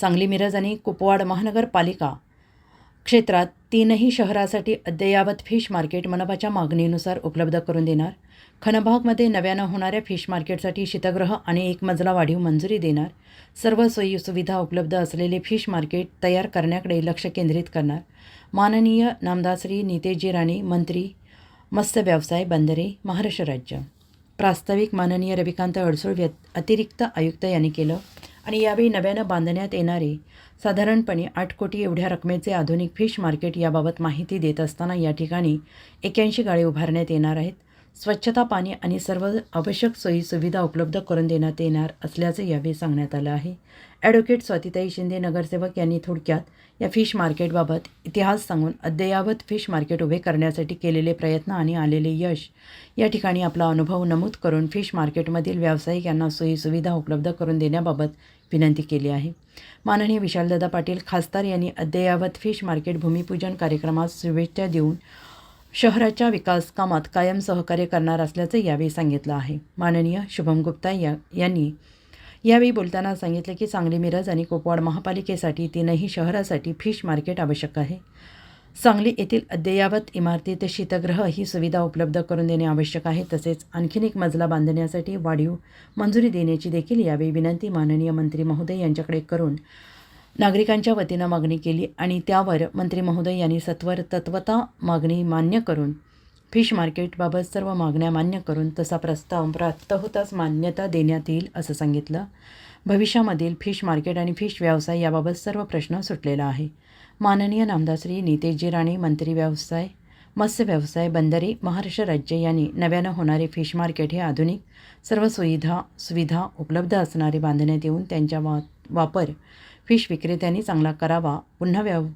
सांगली मिरज आणि कुपवाड महानगरपालिका क्षेत्रात तीनही शहरासाठी अद्ययावत फिश मार्केट मनपाच्या मागणीनुसार उपलब्ध करून देणार. खनभागमध्ये नव्यानं होणाऱ्या फिश मार्केटसाठी शीतगृह आणि एक मजला वाढीव मंजुरी देणार. सर्व सोयी सुविधा उपलब्ध असलेले फिश मार्केट तयार करण्याकडे लक्ष केंद्रित करणार. माननीय नामदार श्री नितेशजी राणे मंत्री मत्स्य व्यवसाय बंदरे महाराष्ट्र राज्य. प्रास्ताविक माननीय रविकांत अडसूळ व्य अतिरिक्त आयुक्त यांनी केलं आणि यावेळी नव्यानं बांधण्यात येणारे साधारणपणे आठ कोटी एवढ्या रकमेचे आधुनिक फिश मार्केट याबाबत माहिती देत असताना या ठिकाणी एक्याऐंशी गाळे उभारण्यात येणार आहेत. स्वच्छता पाणी आणि सर्व आवश्यक सोयी सुविधा उपलब्ध करून देण्यात येणार असल्याचे यावेळी सांगण्यात आलं आहे. ॲडव्होकेट स्वातिताई शिंदे नगरसेवक यांनी थोडक्यात या फिश मार्केटबाबत इतिहास सांगून अद्ययावत फिश मार्केट उभे करण्यासाठी केलेले प्रयत्न आणि आलेले यश या ठिकाणी आपला अनुभव नमूद करून फिश मार्केटमधील व्यावसायिक यांना सोयीसुविधा उपलब्ध करून देण्याबाबत विनंती केली आहे. माननीय विशालदादा पाटील खासदार यांनी अद्ययावत फिश मार्केट भूमिपूजन कार्यक्रमात शुभेच्छा देऊन शहराच्या विकास कामात कायम सहकार्य करणार असल्याचं यावेळी सांगितलं आहे. माननीय शुभम गुप्ता या यांनी यावेळी बोलताना सांगितलं की सांगली मिरज आणि कोपवाड महापालिकेसाठी तीनही शहरासाठी फिश मार्केट आवश्यक आहे. सांगली येथील अद्ययावत इमारतीत शीतगृह ही सुविधा उपलब्ध करून देणे आवश्यक आहे. तसेच आणखीन एक मजला बांधण्यासाठी वाढीव मंजुरी देण्याची देखील यावेळी विनंती माननीय मंत्री महोदय यांच्याकडे करून नागरिकांच्या वतीनं मागणी केली आणि त्यावर मंत्री महोदय यांनी सत्वर तत्वता मागणी मान्य करून फिश मार्केटबाबत सर्व मागण्या मान्य करून तसा प्रस्ताव प्राप्त होताच मान्यता देण्यात येईल असं सांगितलं. भविष्यामधील फिश मार्केट आणि फिश व्यवसाय याबाबत सर्व प्रश्न सुटलेला आहे. माननीय नामदास श्री नितेशजी राणे मंत्री व्यवसाय मत्स्य व्यवसाय बंदरे महाराष्ट्र राज्य यांनी नव्यानं होणारे फिश मार्केट हे आधुनिक सर्व सुविधा सुविधा उपलब्ध असणारे बांधण्यात येऊन त्यांच्या वा वापर फिश विक्रेत्यांनी चांगला करावा. पुन्हा व्यव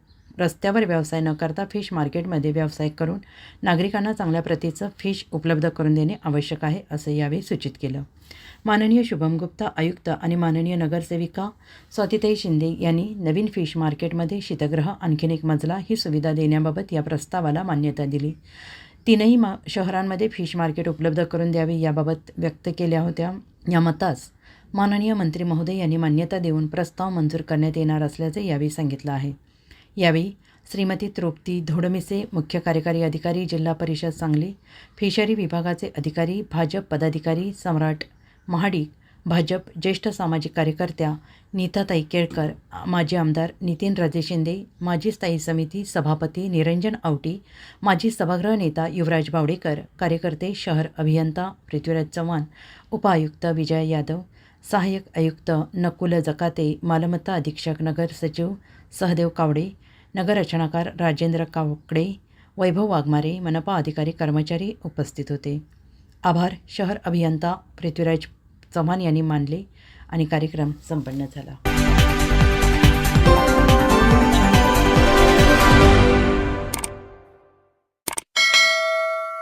रस्त्यावर व्यवसाय न करता फिश मार्केटमध्ये व्यवसाय करून नागरिकांना चांगल्या प्रतीचं फिश उपलब्ध करून देणे आवश्यक आहे असं यावेळी सूचित केलं. माननीय शुभम गुप्ता आयुक्त आणि माननीय नगरसेविका स्वातिताई शिंदे यांनी नवीन फिश मार्केटमध्ये शीतगृह आणखीन एक मजला ही सुविधा देण्याबाबत या प्रस्तावाला मान्यता दिली. तीनही मा शहरांमध्ये फिश मार्केट उपलब्ध करून द्यावी याबाबत व्यक्त केल्या होत्या. या मतास माननीय मंत्री महोदय यांनी मान्यता देऊन प्रस्ताव मंजूर करण्यात येणार असल्याचे यावेळी सांगितलं आहे. यावेळी श्रीमती तृप्ती धोडमिसे मुख्य कार्यकारी अधिकारी जिल्हा परिषद सांगली फिशरी विभागाचे अधिकारी भाजप पदाधिकारी सम्राट महाडिक भाजप ज्येष्ठ सामाजिक कार्यकर्त्या नीताताई केळकर माजी आमदार नितीन राजे शिंदे माजी स्थायी समिती सभापती निरंजन आवटी माजी सभागृह नेता युवराज बावडेकर कार्यकर्ते शहर अभियंता पृथ्वीराज चव्हाण उपायुक्त विजय यादव सहाय्यक आयुक्त नकुल जकाते मालमत्ता अधीक्षक नगर सचिव सहदेव कावडे नगररचनाकार राजेंद्र कावकडे वैभव वाघमारे मनपा अधिकारी कर्मचारी उपस्थित होते. आभार शहर अभियंता पृथ्वीराज चव्हाण यांनी मानले आणि कार्यक्रम संपन्न झाला.